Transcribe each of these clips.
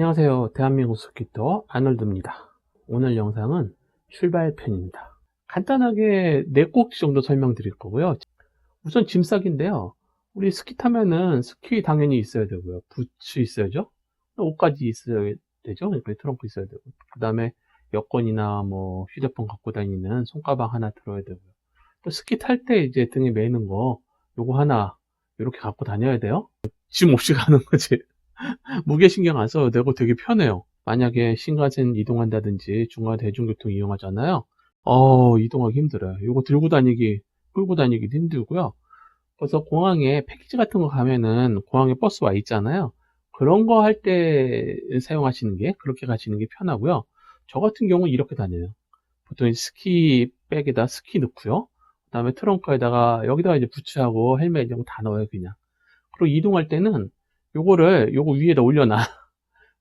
안녕하세요. 대한민국 스키터 아놀드입니다. 오늘 영상은 출발편입니다. 간단하게 네 꼭지 정도 설명드릴 거고요. 우선 짐 싸기인데요. 우리 스키 타면은 스키 당연히 있어야 되고요. 부츠 있어야죠. 옷까지 있어야 되죠. 그러니까 트렁크 있어야 되고. 그 다음에 여권이나 뭐 휴대폰 갖고 다니는 손가방 하나 들어야 되고요. 또 스키 탈 때 이제 등에 매는 거 요거 하나 이렇게 갖고 다녀야 돼요. 짐 없이 가는 거지. 무게 신경 안 써도 되고 되게 편해요. 만약에 신간센 이동한다든지 중간 대중교통 이용하잖아요. 어, 이동하기 힘들어요. 이거 들고 다니기, 끌고 다니기도 힘들고요. 그래서 공항에 패키지 같은 거 가면은 공항에 버스 와 있잖아요. 그런 거 할 때 사용하시는 게, 그렇게 가시는 게 편하고요. 저 같은 경우는 이렇게 다녀요. 보통 스키 백에다 스키 넣고요. 그 다음에 트렁크에다가 여기다가 이제 부츠하고 헬멧 이런 거 다 넣어요, 그냥. 그리고 이동할 때는 요거를 요거 위에다 올려놔.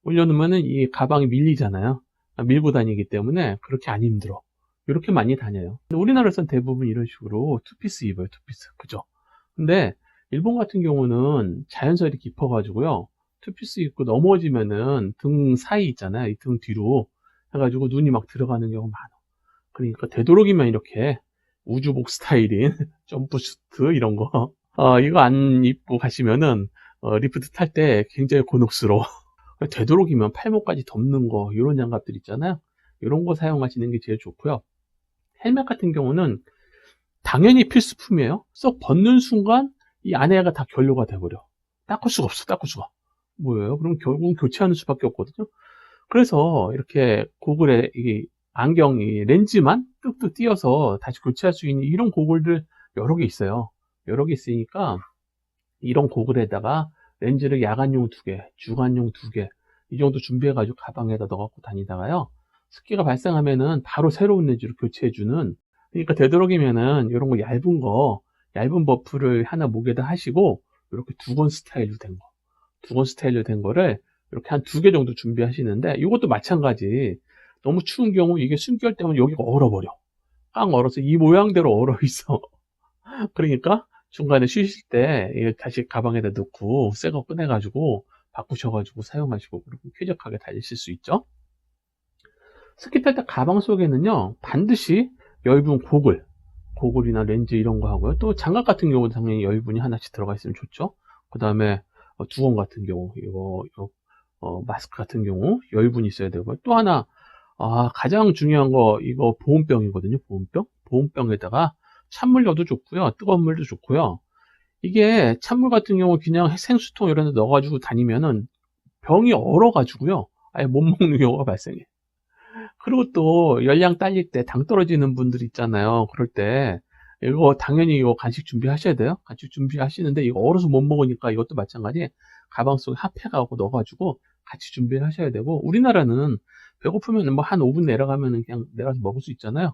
올려놓으면은 이 가방이 밀리잖아요. 밀고 다니기 때문에 그렇게 안 힘들어. 이렇게 많이 다녀요. 근데 우리나라에서는 대부분 이런 식으로 투피스 입어요, 투피스. 그죠? 근데 일본 같은 경우는 자연설이 깊어 가지고요. 투피스 입고 넘어지면은 등 사이 있잖아요. 이 등 뒤로 해가지고 눈이 막 들어가는 경우가 많아. 그러니까 되도록이면 이렇게 우주복 스타일인 점프 슈트 이런 거 어, 이거 안 입고 가시면은 어, 리프트 탈 때 굉장히 곤혹스러워. 되도록이면 팔목까지 덮는 거, 이런 장갑들 있잖아요. 이런 거 사용하시는 게 제일 좋고요. 헬멧 같은 경우는 당연히 필수품이에요. 썩 벗는 순간 이 안에가 다 결로가 돼버려. 닦을 수가 없어, 닦을 수가. 뭐예요? 그럼 결국은 교체하는 수밖에 없거든요. 그래서 이렇게 고글에 이 안경 이 렌즈만 뚝뚝 띄어서 다시 교체할 수 있는 이런 고글들 여러 개 있어요. 여러 개 있으니까 이런 고글에다가 렌즈를 야간용 두 개, 주간용 두 개, 이 정도 준비해가지고 가방에다 넣어갖고 다니다가요. 습기가 발생하면은 바로 새로운 렌즈로 교체해주는, 그러니까 되도록이면은 이런 거 얇은 거, 얇은 버프를 하나 목에다 하시고, 이렇게 두건 스타일로 된 거, 두건 스타일로 된 거를 이렇게 한 두 개 정도 준비하시는데, 이것도 마찬가지. 너무 추운 경우 이게 숨결 때문에 여기가 얼어버려. 깡 얼어서 이 모양대로 얼어 있어. 그러니까 중간에 쉬실 때 다시 가방에다 넣고 새 거 꺼내가지고 바꾸셔가지고 사용하시고 그리고 쾌적하게 달리실 수 있죠. 스키 탈 때 가방 속에는요 반드시 열분 고글, 고글이나 렌즈 이런 거 하고요. 또 장갑 같은 경우는 당연히 열분이 하나씩 들어가 있으면 좋죠. 그 다음에 두건 같은 경우 이거, 이거 어, 마스크 같은 경우 열분이 있어야 되고요. 또 하나 아, 가장 중요한 거 이거 보온병이거든요. 보온병. 보온병에다가 찬물 넣어도 좋고요. 뜨거운 물도 좋고요. 이게 찬물 같은 경우 그냥 생수통 이런 데 넣어가지고 다니면은 병이 얼어가지고요. 아예 못 먹는 경우가 발생해. 그리고 또 열량 딸릴 때 당 떨어지는 분들 있잖아요. 그럴 때 이거 당연히 이거 간식 준비하셔야 돼요. 간식 준비하시는데 이거 얼어서 못 먹으니까 이것도 마찬가지 가방 속에 핫팩하고 넣어가지고 같이 준비를 하셔야 되고 우리나라는 배고프면 뭐 한 5분 내려가면은 그냥 내려가서 먹을 수 있잖아요.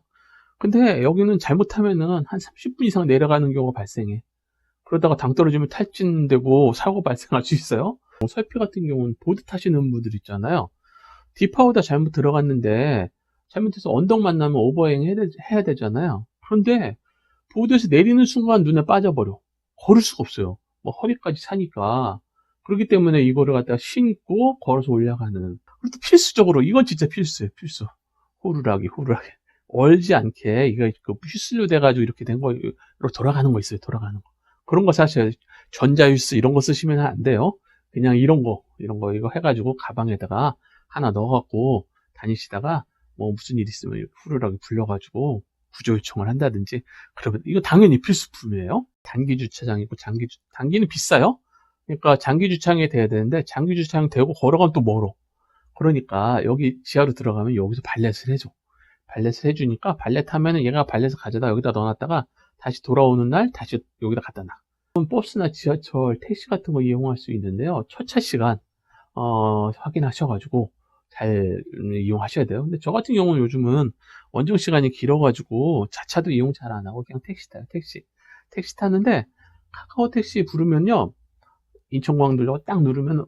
근데 여기는 잘못하면은 한 30분 이상 내려가는 경우가 발생해. 그러다가 당 떨어지면 탈진되고 사고 발생할 수 있어요. 뭐 설피 같은 경우는 보드 타시는 분들 있잖아요. 디파우더 잘못 들어갔는데 잘못해서 언덕 만나면 오버행 해야, 되잖아요. 그런데 보드에서 내리는 순간 눈에 빠져버려. 걸을 수가 없어요. 뭐 허리까지 사니까. 그렇기 때문에 이거를 갖다가 신고 걸어서 올라가는. 그리고 필수적으로 이건 진짜 필수예요. 필수. 호루라기, 호루라기. 얼지 않게 이거 그 휘슬로 돼가지고 이렇게 된 거, 이렇게 돌아가는 거 있어요. 돌아가는 거. 그런 거 사실 전자유스 이런 거 쓰시면 안 돼요. 그냥 이런 거, 이런 거 이거 해가지고 가방에다가 하나 넣어갖고 다니시다가 뭐 무슨 일 있으면 후루라기 불려가지고 구조 요청을 한다든지 그러면 이거 당연히 필수품이에요. 단기 주차장이고 장기 주, 단기는 비싸요. 그러니까 장기 주차장에 돼야 되는데 장기 주차장 되고 걸어가면 또 멀어. 그러니까 여기 지하로 들어가면 여기서 발렛을 해줘. 발렛을 해주니까 발렛 하면은 얘가 발렛을 가져다 여기다 넣어놨다가 다시 돌아오는 날 다시 여기다 갖다 놔. 버스나 지하철, 택시 같은 거 이용할 수 있는데요. 첫차 시간 어, 확인하셔가지고 잘 이용하셔야 돼요. 근데 저 같은 경우는 요즘은 원정 시간이 길어가지고 자차도 이용 잘 안 하고 그냥 택시 타요. 택시. 택시 타는데 카카오 택시 부르면요. 인천공항 들러 딱 누르면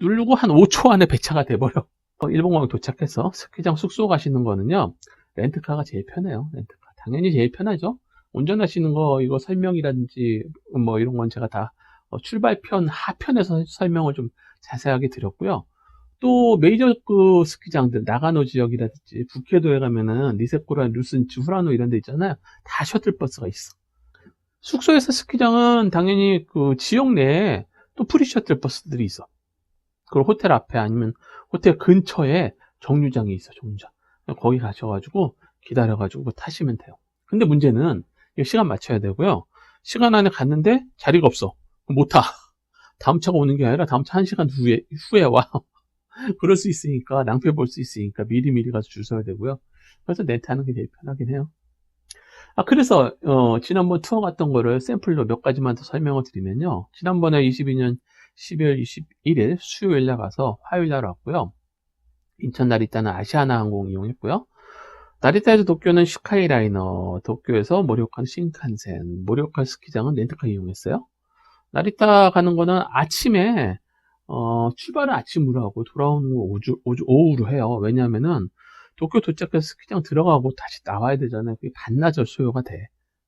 누르고 한 5초 안에 배차가 돼버려. 어, 일본공항 도착해서 스키장 숙소 가시는 거는요. 렌트카가 제일 편해요. 렌트카. 당연히 제일 편하죠. 운전하시는 거 이거 설명이라든지 뭐 이런 건 제가 다 어, 출발편 하편에서 설명을 좀 자세하게 드렸고요. 또 메이저 그 스키장들 나가노 지역이라든지 북해도에 가면은 니세코라, 루슨치, 후라노 이런 데 있잖아요. 다 셔틀버스가 있어. 숙소에서 스키장은 당연히 그 지역 내에 또 프리 셔틀버스들이 있어. 그리고 호텔 앞에 아니면 호텔 근처에 정류장이 있어, 정류장. 거기 가셔가지고 기다려가지고 타시면 돼요. 근데 문제는 이거 시간 맞춰야 되고요. 시간 안에 갔는데 자리가 없어. 못 타. 다음 차가 오는 게 아니라 다음 차한 시간 후에, 후에 와. 그럴 수 있으니까, 낭패 볼 수 있으니까 미리미리 가서 줄 서야 되고요. 그래서 렌트 하는 게 제일 편하긴 해요. 아, 그래서, 어, 지난번 투어 갔던 거를 샘플로 몇 가지만 더 설명을 드리면요. 지난번에 22년 12월 21일 수요일 날 가서 화요일 날 왔고요. 인천 나리타는 아시아나 항공 이용했고요. 나리타에서 도쿄는 스카이라이너, 도쿄에서 모리오카는 신칸센, 모리오카 스키장은 렌트카 이용했어요. 나리타 가는 거는 아침에, 어, 출발은 아침으로 하고 돌아오는 거 오주, 오주, 오후로 해요. 왜냐면은 도쿄 도착해서 스키장 들어가고 다시 나와야 되잖아요. 그게 반나절 소요가 돼.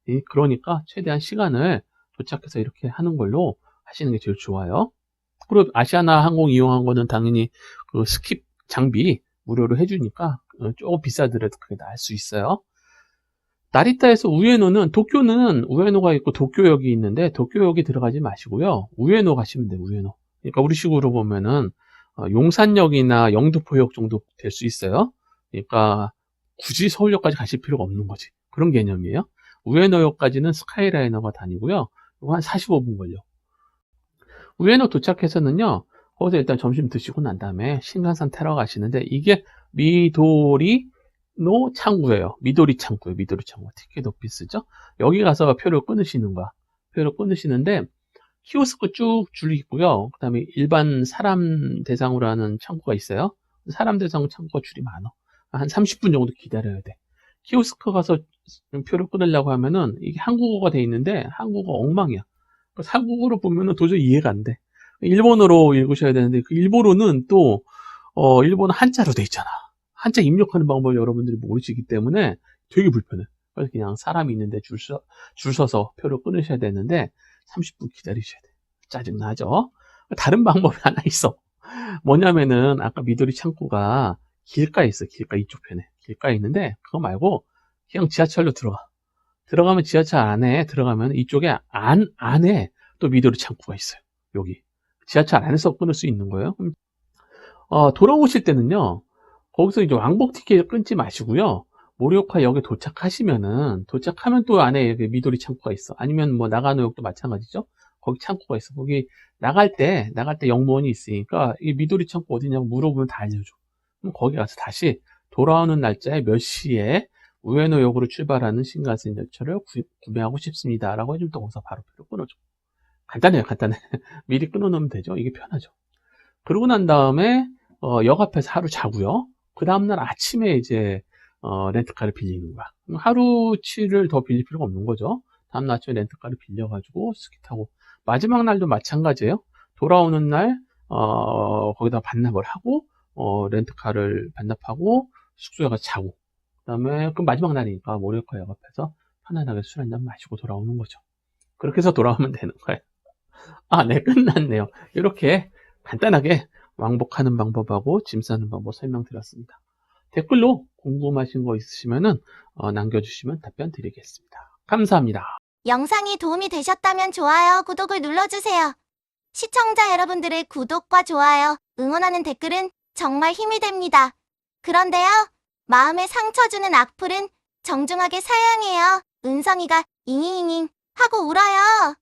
이- 그러니까 최대한 시간을 도착해서 이렇게 하는 걸로 하시는 게 제일 좋아요. 그리고 아시아나 항공 이용한 거는 당연히 그 스킵 장비 무료로 해주니까 어, 조금 비싸더라도 그게 나을 수 있어요. 나리타에서 우에노는 도쿄는 우에노가 있고 도쿄역이 있는데 도쿄역이 들어가지 마시고요. 우에노 가시면 돼요. 우에노. 그러니까 우리식으로 보면은 어, 용산역이나 영등포역 정도 될 수 있어요. 그러니까 굳이 서울역까지 가실 필요가 없는 거지. 그런 개념이에요. 우에노역까지는 스카이라이너가 다니고요. 한 45분 걸려. 우에노 도착해서는요. 거기서 일단 점심 드시고 난 다음에 신간산 타러 가시는데 이게 미도리 노 창구예요. 미도리 창구예요. 미도리 창구. 티켓 오피스죠. 여기 가서 표를 끊으시는 거야. 표를 끊으시는데 키오스크 쭉 줄이 있고요. 그 다음에 일반 사람 대상으로 하는 창구가 있어요. 사람 대상 창구가 줄이 많아. 한 30분 정도 기다려야 돼. 키오스크 가서 표를 끊으려고 하면은 이게 한국어가 돼 있는데 한국어 엉망이야. 한국어로 보면은 도저히 이해가 안 돼. 일본어로 읽으셔야 되는데 그 일본어는 또 어, 일본어 한자로 돼 있잖아. 한자 입력하는 방법을 여러분들이 모르시기 때문에 되게 불편해. 그래서 그냥 사람이 있는데 줄, 서, 줄 서서 표를 끊으셔야 되는데 30분 기다리셔야 돼. 짜증나죠? 다른 방법이 하나 있어. 뭐냐면은 아까 미도리 창구가 길가에 있어. 길가 이쪽 편에. 길가에 있는데 그거 말고 그냥 지하철로 들어가. 들어가면 지하철 안에 들어가면 이쪽에 안 안에 또 미도리 창구가 있어요. 여기 지하철 안에서 끊을 수 있는 거예요. 어, 돌아오실 때는요. 거기서 이제 왕복 티켓 끊지 마시고요. 모리오카 역에 도착하시면은 도착하면 또 안에 미도리 창구가 있어. 아니면 뭐 나가노역도 마찬가지죠. 거기 창구가 있어. 거기 나갈 때 나갈 때 영무원이 있으니까 이 미도리 창구 어디냐고 물어보면 다 알려줘. 그럼 거기 가서 다시 돌아오는 날짜에 몇 시에 우에노역으로 출발하는 신간센 열차를 구, 구매하고 싶습니다 라고 해주면 또 거기서 바로 표를 끊어줘. 간단해요, 간단해. 미리 끊어놓으면 되죠. 이게 편하죠. 그러고 난 다음에 어, 역 앞에서 하루 자고요. 그 다음날 아침에 이제 어, 렌트카를 빌리는 거야. 하루치를 더 빌릴 필요가 없는 거죠. 다음날 아침에 렌트카를 빌려가지고 스키 타고 마지막 날도 마찬가지예요. 돌아오는 날 어, 거기다 반납을 하고 어, 렌트카를 반납하고 숙소에 가서 자고 그 다음에 그 마지막 날이니까 모리오카 역 앞에서 편안하게 술 한잔 마시고 돌아오는 거죠. 그렇게 해서 돌아오면 되는 거예요. 아, 네, 끝났네요. 이렇게 간단하게 왕복하는 방법하고 짐 싸는 방법 설명드렸습니다. 댓글로 궁금하신 거 있으시면은 어, 남겨주시면 답변 드리겠습니다. 감사합니다. 영상이 도움이 되셨다면 좋아요, 구독을 눌러주세요. 시청자 여러분들의 구독과 좋아요, 응원하는 댓글은 정말 힘이 됩니다. 그런데요, 마음에 상처 주는 악플은 정중하게 사양해요. 은성이가 잉잉잉잉 하고 울어요.